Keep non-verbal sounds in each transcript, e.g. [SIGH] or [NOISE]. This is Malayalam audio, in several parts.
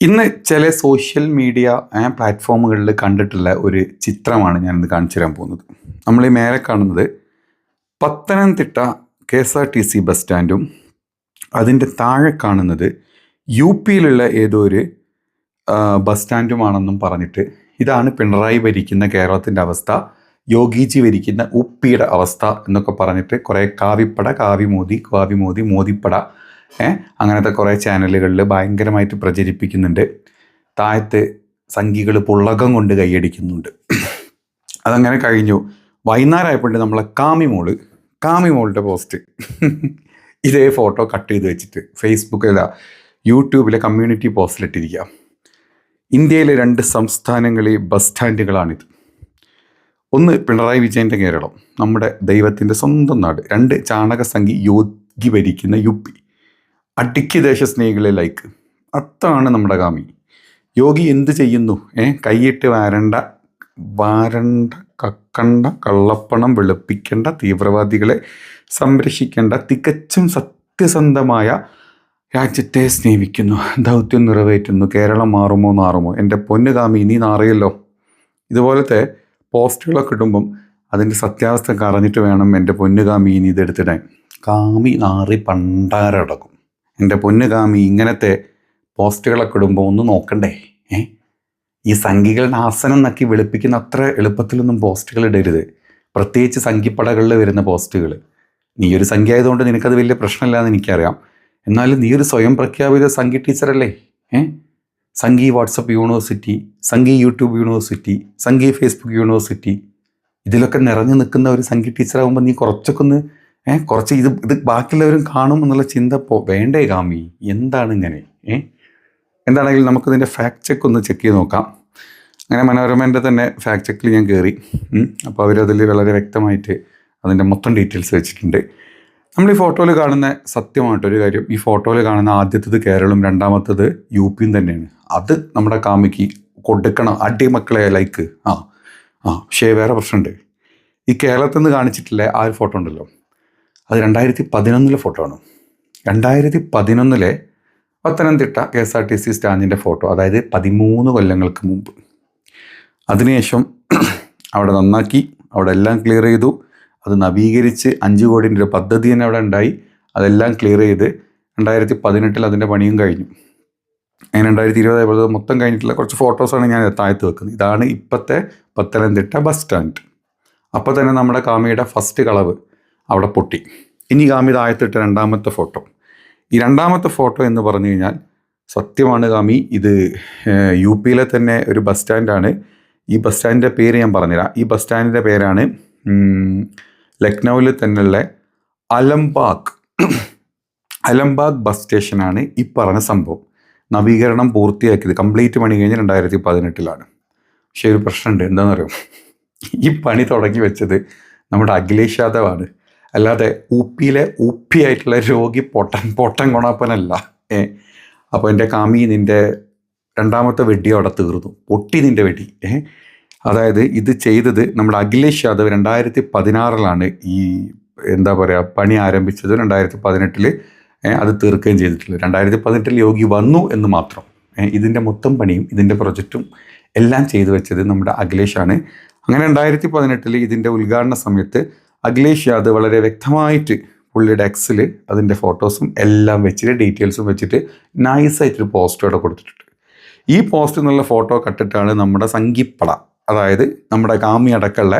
ഇന്ന് ചില സോഷ്യൽ മീഡിയ പ്ലാറ്റ്ഫോമുകളിൽ കണ്ടിട്ടുള്ള ഒരു ചിത്രമാണ് ഞാനിന്ന് കാണിച്ചു തരാൻ പോകുന്നത്. നമ്മൾ ഈ മേലെ കാണുന്നത് Pathanamthitta K S R T C bus സ്റ്റാൻഡും അതിന്റെ താഴെ കാണുന്നത് യു പിയിലുള്ള ഏതോ ഒരു ബസ് സ്റ്റാൻഡുമാണെന്നും പറഞ്ഞിട്ട് ഇതാണ് പിണറായി ഭരിക്കുന്ന കേരളത്തിന്റെ അവസ്ഥ യോഗിജി ഭരിക്കുന്ന ഉപ്പിയുടെ അവസ്ഥ എന്നൊക്കെ പറഞ്ഞിട്ട് കുറേ കാവിപ്പട കാവിമോദി കാവിമോദി മോദിപ്പട അങ്ങനത്തെ കുറേ ചാനലുകളിൽ ഭയങ്കരമായിട്ട് പ്രചരിപ്പിക്കുന്നുണ്ട്. താഴത്ത് സംഘികൾ പുള്ളകം കൊണ്ട് കൈയടിക്കുന്നുണ്ട്. അതങ്ങനെ കഴിഞ്ഞു. വൈകുന്നേരമായപ്പോണ്ട് നമ്മളെ കാമിമോൾ കാമിമോളുടെ പോസ്റ്റ്. ഇതേ ഫോട്ടോ കട്ട് ചെയ്ത് വെച്ചിട്ട് ഫേസ്ബുക്കില യൂട്യൂബിലെ കമ്മ്യൂണിറ്റി പോസ്റ്റിലിട്ടിരിക്കുക ഇന്ത്യയിലെ രണ്ട് സംസ്ഥാനങ്ങളിൽ ബസ് സ്റ്റാൻഡുകളാണിത്. ഒന്ന് പിണറായി വിജയന്റെ കേരളം നമ്മുടെ ദൈവത്തിന്റെ സ്വന്തം നാട്. രണ്ട് ചാണകസംഖി യോഗി ഭരിക്കുന്ന യു പി. അടിക്ക് ദേശസ്നേഹികളെ ലൈക്ക് അത്താണ് നമ്മുടെ കാമി യോഗി എന്ത് ചെയ്യുന്നു? ഏ കൈയിട്ട് വാരണ്ട വാരണ്ട കക്കണ്ട കള്ളപ്പണം വെളുപ്പിക്കേണ്ട തീവ്രവാദികളെ സംരക്ഷിക്കേണ്ട തികച്ചും സത്യസന്ധമായ രാജ്യത്തെ സ്നേഹിക്കുന്നു. ദൗത്യം നിറവേറ്റുന്നു. കേരളം മാറുമോ? നാറുമോ? എന്റെ പൊന്നു കാമി നീ നാറിയല്ലോ. ഇതുപോലത്തെ പോസ്റ്റുകളൊക്കെ ഇടുമ്പം അതിന്റെ സത്യാവസ്ഥ അറിഞ്ഞിട്ട് വേണം എന്റെ പൊന്നു കാമി ഇനി ഇതെടുത്തിടാൻ കാമി നാറി പണ്ടാരടക്കും. എന്റെ പൊന്നുകാമി ഇങ്ങനത്തെ പോസ്റ്റുകളൊക്കെ ഇടുമ്പോൾ ഒന്ന് നോക്കണ്ടേ? ഏ? ഈ സംഖികളുടെ ആസനം നക്കി വെളുപ്പിക്കുന്ന അത്ര എളുപ്പത്തിലൊന്നും പോസ്റ്റുകൾ ഇടരുത്. പ്രത്യേകിച്ച് സംഖ്യപ്പടകളിൽ വരുന്ന പോസ്റ്റുകൾ നീ ഒരു സംഖ്യ ആയതുകൊണ്ട് നിനക്കത് വലിയ പ്രശ്നമില്ലാന്ന് എനിക്കറിയാം. എന്നാലും നീ ഒരു സ്വയം പ്രഖ്യാപിത സംഖ്യ ടീച്ചറല്ലേ? ഏ? Sanghi WhatsApp university Sanghi YouTube university Sanghi Facebook university. ഇതിലൊക്കെ നിറഞ്ഞു നിൽക്കുന്ന ഒരു സംഘി ടീച്ചറാകുമ്പോൾ നീ കുറച്ചൊക്കെ ഒന്ന് ഏ കുറച്ച് ഇത് ഇത് ബാക്കിയുള്ളവരും കാണും എന്നുള്ള ചിന്ത പോ വേണ്ടേ കാമി എന്താണ് ഇങ്ങനെ? ഏ? എന്താണെങ്കിലും നമുക്കിതിന്റെ ഫാക്ട് ചെക്ക് ഒന്ന് ചെക്ക് ചെയ്ത് നോക്കാം. അങ്ങനെ മനോരമേന്റെ തന്നെ ഫാക്ട് ചെക്കിൽ ഞാൻ കയറി അപ്പോൾ അവരതിൽ വളരെ വ്യക്തമായിട്ട് അതിന്റെ മൊത്തം ഡീറ്റെയിൽസ് വെച്ചിട്ടുണ്ട്. നമ്മൾ ഈ ഫോട്ടോയിൽ കാണുന്ന സത്യമായിട്ടൊരു കാര്യം ഈ ഫോട്ടോയിൽ കാണുന്ന ആദ്യത്തേത് കേരളം രണ്ടാമത്തത് യു പിയും തന്നെയാണ്. അത് നമ്മുടെ കാമിക്ക് കൊടുക്കണം അടിമക്കളെ ലൈക്ക് ആ ആ പക്ഷേ വേറെ പ്രശ്നമുണ്ട്. ഈ കേരളത്തിൽ നിന്ന് കാണിച്ചിട്ടില്ല ആ ഒരു ഫോട്ടോ ഉണ്ടല്ലോ. അത് രണ്ടായിരത്തി പതിനൊന്നിലെ ഫോട്ടോ ആണ്. രണ്ടായിരത്തി പതിനൊന്നിലെ Pathanamthitta K S R T C സ്റ്റാൻഡിന്റെ photo അതായത് പതിമൂന്ന് കൊല്ലങ്ങൾക്ക് മുമ്പ്. അതിനുശേഷം [CLEARS THROAT] അവിടെ നന്നാക്കി അവിടെ എല്ലാം ക്ലിയർ ചെയ്തു. അത് നവീകരിച്ച് അഞ്ച് കോടിന്റെ ഒരു പദ്ധതി തന്നെ അവിടെ ഉണ്ടായി. അതെല്ലാം ക്ലിയർ ചെയ്ത് രണ്ടായിരത്തി പതിനെട്ടിൽ അതിന്റെ പണിയും കഴിഞ്ഞു. അങ്ങനെ രണ്ടായിരത്തി ഇരുപത് ഇരുപതായപ്പോൾ മൊത്തം കഴിഞ്ഞിട്ടുള്ള കുറച്ച് ഫോട്ടോസാണ് ഞാൻ താഴത്ത് വെക്കുന്നത്. ഇതാണ് ഇപ്പോഴത്തെ പത്തനംതിട്ട ബസ് സ്റ്റാൻഡ് അപ്പോൾ തന്നെ നമ്മുടെ കാമിയുടെ ഫസ്റ്റ് കളവ്. അവിടെ പൊട്ടി. ഇനി കാമി താഴത്തിട്ട രണ്ടാമത്തെ ഫോട്ടോ. ഈ രണ്ടാമത്തെ ഫോട്ടോ എന്ന് പറഞ്ഞു കഴിഞ്ഞാൽ സത്യമാണ് കാമി ഇത് യു പിയിലെ തന്നെ ഒരു ബസ് സ്റ്റാൻഡാണ്. ഈ ബസ് സ്റ്റാൻഡിന്റെ പേര് ഞാൻ പറഞ്ഞുതരാം. ഈ ബസ് സ്റ്റാൻഡിന്റെ പേരാണ് ലക്നൗവിൽ തന്നെയുള്ള അലംബാഗ്. അലംബാഗ് ബസ് സ്റ്റേഷനാണ് ഈ പറഞ്ഞ സംഭവം. നവീകരണം പൂർത്തിയാക്കിയത് കംപ്ലീറ്റ് പണി കഴിഞ്ഞ് രണ്ടായിരത്തി പതിനെട്ടിലാണ് പക്ഷേ ഒരു പ്രശ്നമുണ്ട് എന്താണെന്നറിയോ? ഈ പണി തുടങ്ങി വെച്ചത് നമ്മുടെ അഖിലേഷ് യാദവാണ്. അല്ലാതെ ഊപ്പിയിലെ ഊപ്പിയായിട്ടുള്ള രോഗി പൊട്ടൻ പൊട്ടൻ കൊണാപ്പനല്ല ഏ അപ്പോൾ എന്റെ കാമി നിന്റെ രണ്ടാമത്തെ വെടി അവിടെ തീർന്നു. പൊട്ടി നിന്റെ വെടി. ഏ അതായത് ഇത് ചെയ്തത് നമ്മുടെ അഖിലേഷ് യാദവ് രണ്ടായിരത്തി പതിനാറിലാണ് ഈ എന്താ പറയുക പണി ആരംഭിച്ചത്. രണ്ടായിരത്തി പതിനെട്ടിൽ അത് തീർക്കുകയും ചെയ്തിട്ടുള്ളത്. രണ്ടായിരത്തി പതിനെട്ടിൽ യോഗി വന്നു എന്ന് മാത്രം. ഇതിന്റെ മൊത്തം പണിയും ഇതിന്റെ പ്രൊജക്റ്റും എല്ലാം ചെയ്തു വെച്ചത് നമ്മുടെ അഖിലേഷാണ്. അങ്ങനെ രണ്ടായിരത്തി പതിനെട്ടിൽ ഇതിന്റെ ഉദ്ഘാടന സമയത്ത് അഖിലേഷ് യാദവ് വളരെ വ്യക്തമായിട്ട് പുള്ളിയുടെ എക്സിൽ അതിന്റെ ഫോട്ടോസും എല്ലാം വെച്ചിട്ട് ഡീറ്റെയിൽസും വെച്ചിട്ട് നൈസായിട്ടൊരു പോസ്റ്റ് അവിടെ കൊടുത്തിട്ടുണ്ട്. ഈ പോസ്റ്റ് എന്നുള്ള ഫോട്ടോ കട്ടിട്ടാണ് നമ്മുടെ സംഗീപ്പട അതായത് നമ്മുടെ കാമി അടക്കമുള്ള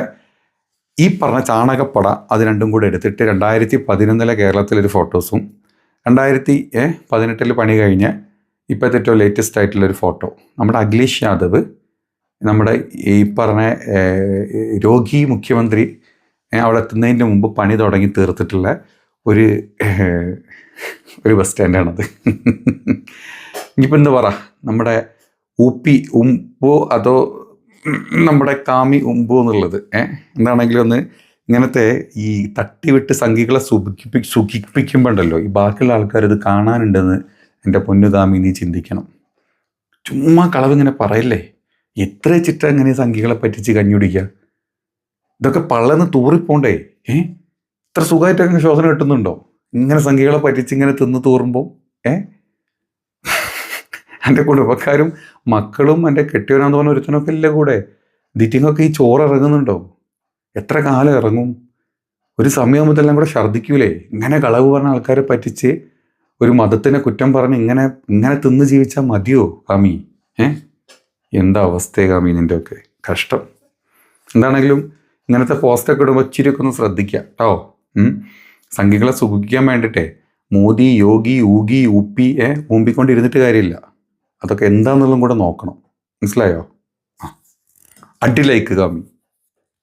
ഈ പറഞ്ഞ ചാണകപ്പട അത് രണ്ടും കൂടെ എടുത്തിട്ട് രണ്ടായിരത്തി പതിനൊന്നിലെ കേരളത്തിലൊരു ഫോട്ടോസും രണ്ടായിരത്തി പതിനെട്ടിൽ പണി കഴിഞ്ഞ് ഇപ്പോഴത്തെ ഏറ്റവും ലേറ്റസ്റ്റ് ആയിട്ടുള്ളൊരു ഫോട്ടോ. നമ്മുടെ അഖിലേഷ് യാദവ് നമ്മുടെ ഈ പറഞ്ഞ രോഗി മുഖ്യമന്ത്രി അവിടെ എത്തുന്നതിന് മുമ്പ് പണി തുടങ്ങി തീർത്തിട്ടുള്ള ഒരു ഒരു ബസ് സ്റ്റാൻഡാണത്. ഇനിയിപ്പോൾ എന്ത് പറ? നമ്മുടെ ഊപ്പി ഉമ്പോ അതോ നമ്മുടെ കാമി ഉമ്പോ എന്നുള്ളത് ഏഹ് എന്താണെങ്കിലും ഒന്ന് ഇങ്ങനത്തെ ഈ തട്ടിവിട്ട് സംഘികളെ സുഖിപ്പി സുഖിപ്പിക്കുമ്പോണ്ടല്ലോ. ഈ ബാക്കിയുള്ള ആൾക്കാർ ഇത് കാണാനുണ്ടെന്ന് എന്റെ പൊന്നുകാമി നീ ചിന്തിക്കണം. ചുമ്മാ കളവ് ഇങ്ങനെ പറയല്ലേ? എത്ര ചിട്ട ഇങ്ങനെ സംഘികളെ പറ്റിച്ച് കഞ്ഞുടിക്കുക ഇതൊക്കെ പള്ളന്ന് തൂറിപ്പോണ്ടേ? ഏ? ഇത്ര സുഖമായിട്ട് അങ്ങ് ശ്വാസം കിട്ടുന്നുണ്ടോ? ഇങ്ങനെ സംഖ്യകളെ പറ്റിച്ച് ഇങ്ങനെ തിന്ന് തൂറുമ്പോൾ ഏ? എന്റെ കുടുംബക്കാരും മക്കളും എന്റെ കെട്ടിയവനാന്ന് പറഞ്ഞ ഒരുത്തനൊക്കെ ഇല്ല കൂടെ? ദിറ്റിങ്ങൊക്കെ ഈ ചോറ് ഇറങ്ങുന്നുണ്ടോ? എത്ര കാലം ഇറങ്ങും? ഒരു സമയം മുതലെല്ലാം കൂടെ ഛർദ്ദിക്കൂലേ? ഇങ്ങനെ കളവ് പറഞ്ഞ ആൾക്കാരെ പറ്റിച്ച് ഒരു മതത്തിനെ കുറ്റം പറഞ്ഞ് ഇങ്ങനെ ഇങ്ങനെ തിന്ന് ജീവിച്ചാൽ മതിയോ കാമി? ഏ? എന്താ അവസ്ഥയെ കാമി നിന്റെ ഒക്കെ കഷ്ടം. എന്താണെങ്കിലും ഇങ്ങനത്തെ പോസ്റ്റ് ഒക്കെ ഇടുമ്പോൾ ഇച്ചിരിയൊക്കെ ഒന്ന് ശ്രദ്ധിക്കുക കേട്ടോ. സംഘികളെ സുഖിക്കാൻ വേണ്ടിയിട്ടേ മോദി യോഗി ഊഗി ഉപ്പി ഏ ഊമ്പിക്കൊണ്ടിരുന്നിട്ട് കാര്യമില്ല. അതൊക്കെ എന്താണെന്നുള്ളതും കൂടെ നോക്കണം. മനസ്സിലായോ? ആ. അടി ലൈക്ക് കാമി.